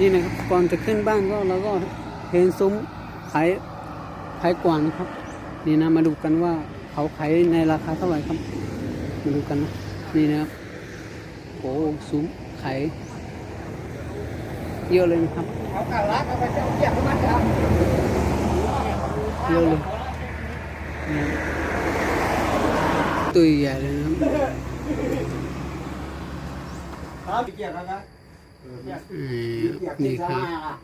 นี่นะครับก่อนจะขึ้นบ้านก็เราก็เห็นซุ้มขายขายกวางนะครับ นี่นะมาดูกันว่าเขาขายในราคาเท่าไหร่ครับ มาดูกันนะนี่นะครับโอ้ซุ้มขายเยอะเลยนะครับเอากาลักเอาไปเจ้าเกี่ยวมันครับเยอะเลยตัวใหญ่เลยนะครับ นี่ครับ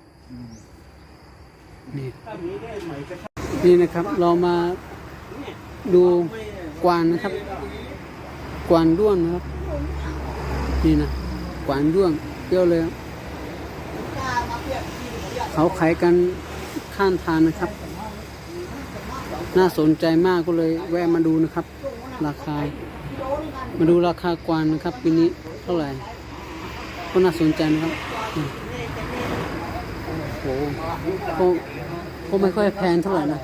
นี่นี่นะครับเรามาดูกวางนะครับ กวางด้วงนะครับ นี่นะกวางด้วงเยอะเลยเขาขายกันข้างทางนะครับ น่าสนใจมากก็เลยแวะมาดูนะครับ ราคา มาดูราคากวางนะครับปีนี้เท่าไหร่ ก็น่าสนใจนะครับโอ้โหก็ก็ไม่ค่อยแพงเท่าไหร่นะ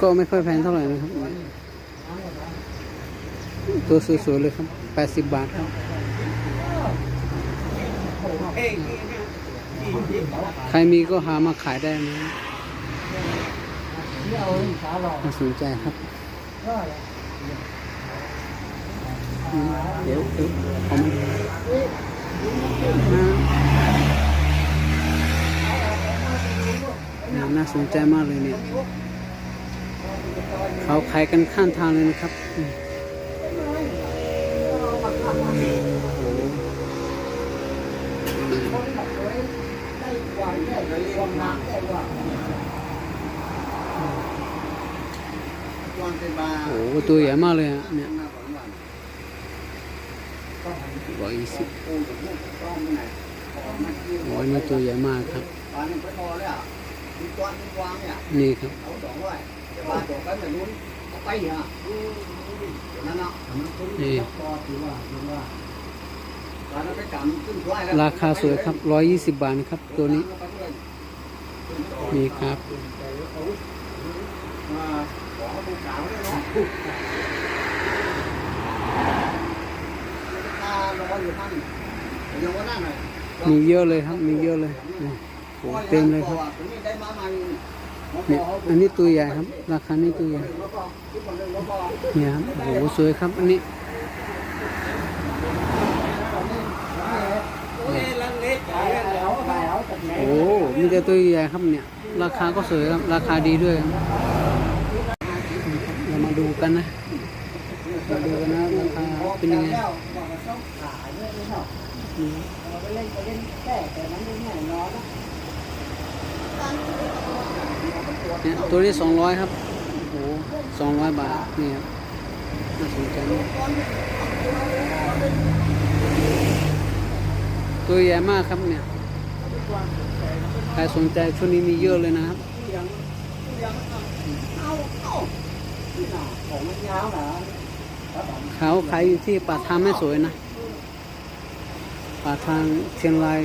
ก็ไม่ค่อยแพงเท่าไหร่นะครับ ตัวสวยๆเลยครับ80บบาทครับใครมีก็หามาขายได้นะน่าสนใจครับ เดี๋ยวเดี๋ยวเอามาน่าสนใจมากเลยเนี่ย เขาขายกันข้างทางเลยนะครับโอ้โหตัวใหญ่มากเลยอะเนี่ย ร้อยยี่สิบโอ้ยนี่ตัวใหญ่มากครับ นี่ครับนี่ราคาสวยครับร้อยยี่สิบบาทนะครับ ตัวนี้ นี่ครับ มีเยอะเลยครับ มีเยอะเลยโอ้เต็มเลยครับนี่อันนี้ตัวใหญ่ครับ ราคานี้ตัวใหญ่เนี่ยครับโอ้โหสวยครับ อันนี้โอ้มีแต่ตัวใหญ่ครับเนี่ย ราคาก็สวยครับ ราคาดีด้วยเรามาดูกันนะ มาดูกันนะราคาเป็นยังไง อืมเนี่ยตัวนี้สองร้อยครับ โอ้สองร้อยบาท นี่ครับน่าสนใจมากตัวใหญ่มากครับเนี่ยใครสนใจช่วงนี้มีเยอะเลยนะครับเขาขายอยู่ที่ป่าทางแม่สวยนะ ทางเชียงราย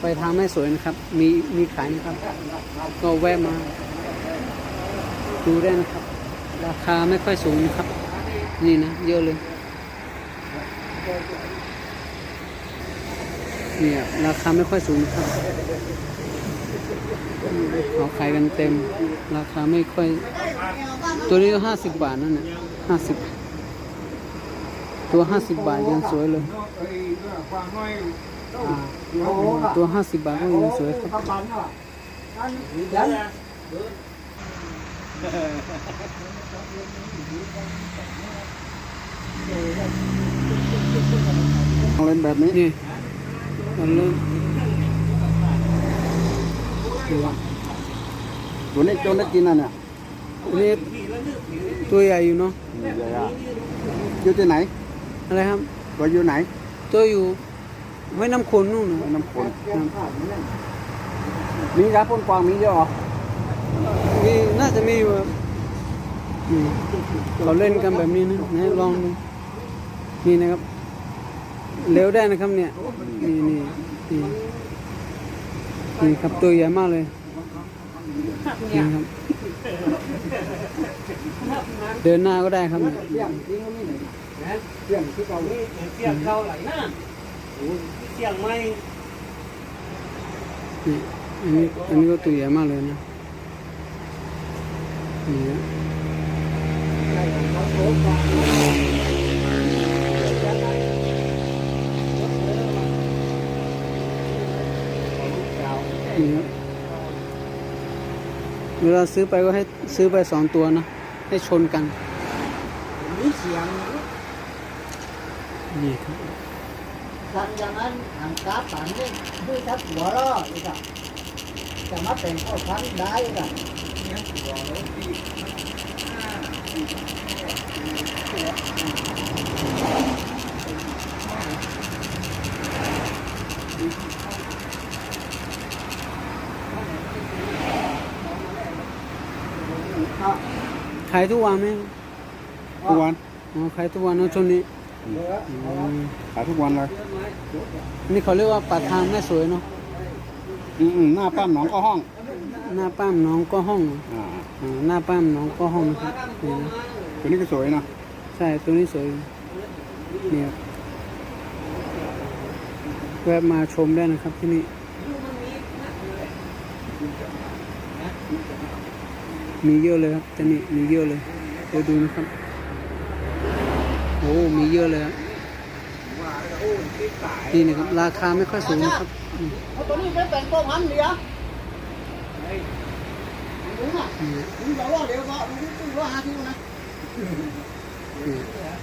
ไปทางแม่สวยนะครับ มีมีขายนะครับ ก็แวะมา ดูได้นะครับ ราคาไม่ค่อยสูงนะครับ นี่นะ เยอะเลย เนี่ยราคาไม่ค่อยสูงนะครับเขาขายกันเต็ม ราคาไม่ค่อย ตัวนี้ก็ห้าสิบบาทนั่นน่ะห้าสิบ ตัวห้าสิบบาทยังสวยเลยอ่าตัวห้าสิบบาทก็ยังสวยครับเล่นแบบนี้นี่มันเริ่มดูว่าตัวนี้โจนได้กินอะเนี่ยอันนี้ตัวใหญ่อยู่เนาะอยู่ที่ไหน อะไรครับ ตัวอยู่ไหน ตัวอยู่ไว้น้ำคนนู่นนะน้ำฝนมียาพ่นกวางมีเยอะเหรอมีน่าจะมีอยู่ครับนี่เราเล่นกันแบบนี้นะให้ลองดูนี่นะครับเร็วได้นะครับเนี่ยนี่นี่นี่นี่ครับตัวใหญ่มากเลยนี่ครับ เดินหน้าก็ได้ครับเนี่ย เสี่ยงที่เขาเสียงเขาไหลหน้าเสียงไม่นี่อันนี้อันนี้ก็ตัวใหญ่มากเลยนะนี่นะนี่ครับเวลาซื้อไปก็ให้ซื้อไปสองตัวนะ ให้ชนกันมีเสียง นี่ครับทันอย่างนั้นทางกราฟป่านนี้ด้วยทับหัวล้ออีกอะจะมาเป็นข้อพันได้อีกอะขายทุกวันไหมทุกวันอ๋อขายทุกวันเนอะช่วงนี้เหลืออืม ขายทุกวันเลย นี่เขาเรียกว่าปลาทางแม่สวยเนาะอืมอืมหน้าปั้มหนองก็ห้อง หน้าป้ามน้องก็ห้องอ่าอ่าหน้าป้ามน้องก็ห้องนะครับนี่นะตัวนี้ก็สวยนะใช่ตัวนี้สวยเนี่ยครับแวะมาชมได้นะครับที่นี่ มีเยอะเลยครับที่นี่มีเยอะเลยเดี๋ยวดูนะครับโอ้มีเยอะเลยครับนี่นะครับ ราคาไม่ค่อยสูงนะครับอืมเอาตัวนี้ไปเป็นข้อพันเดียวถึงอะนี่ถึงบอกว่าเดี๋ยวก็ถึงว่าหาที่นะนี่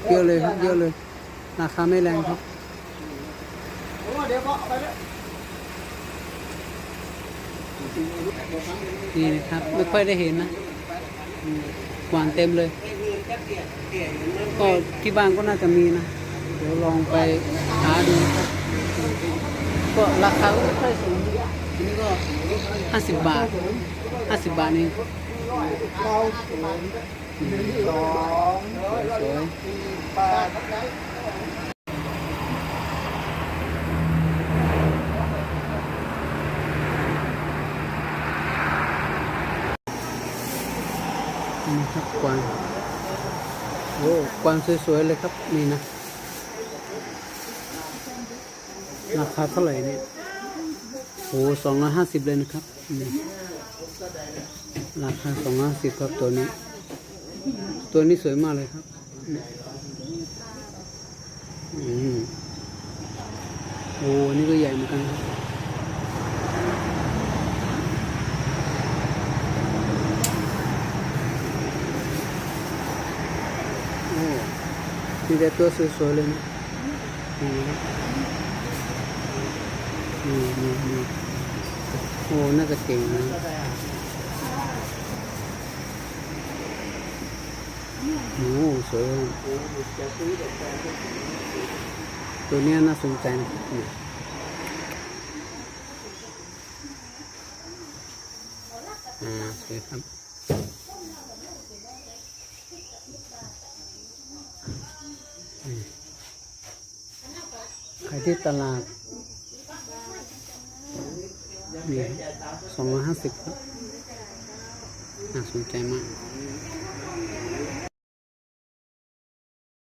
เยอะเลยครับเยอะเลย ราคาไม่แรงครับผมว่าเดี๋ยวก็เอาไปเลยนี่นะครับ ไม่ค่อยได้เห็นนะอืมหวานเต็มเลย ก็ที่บ้านก็น่าจะมีนะ เดี๋ยวลองไปหาดูนะครับก็ราคาก็ไม่ค่อยสูงอันนี้ก็ห้าสิบบาทห้าสิบบาทเองเราศูนย์สองสวยแปดๆนี่ครับกวาง อ้กวางสวยๆเลยครับนี่นะ ราคาเท่าไหร่เนี่ยโอ้สองร้อยห้าสิบเลยนะครับนี่ราคาสองร้อยห้าสิบครับตัวนี้ ตัวนี้สวยมากเลยครับอืมโอ้อันนี่ก็ใหญ่เหมือนกันครับโอ้ มีแต่ตัวสวยๆเลยนะนี่นี่นี่โอ้น่าจะเก่งนะโอ้สวยตัวนี้น่าสนใจนะครับเนี่ยอ่าสวยครับ ขายที่ตลาดนี่สองร้อยห้าสิบครับน่าสนใจมาก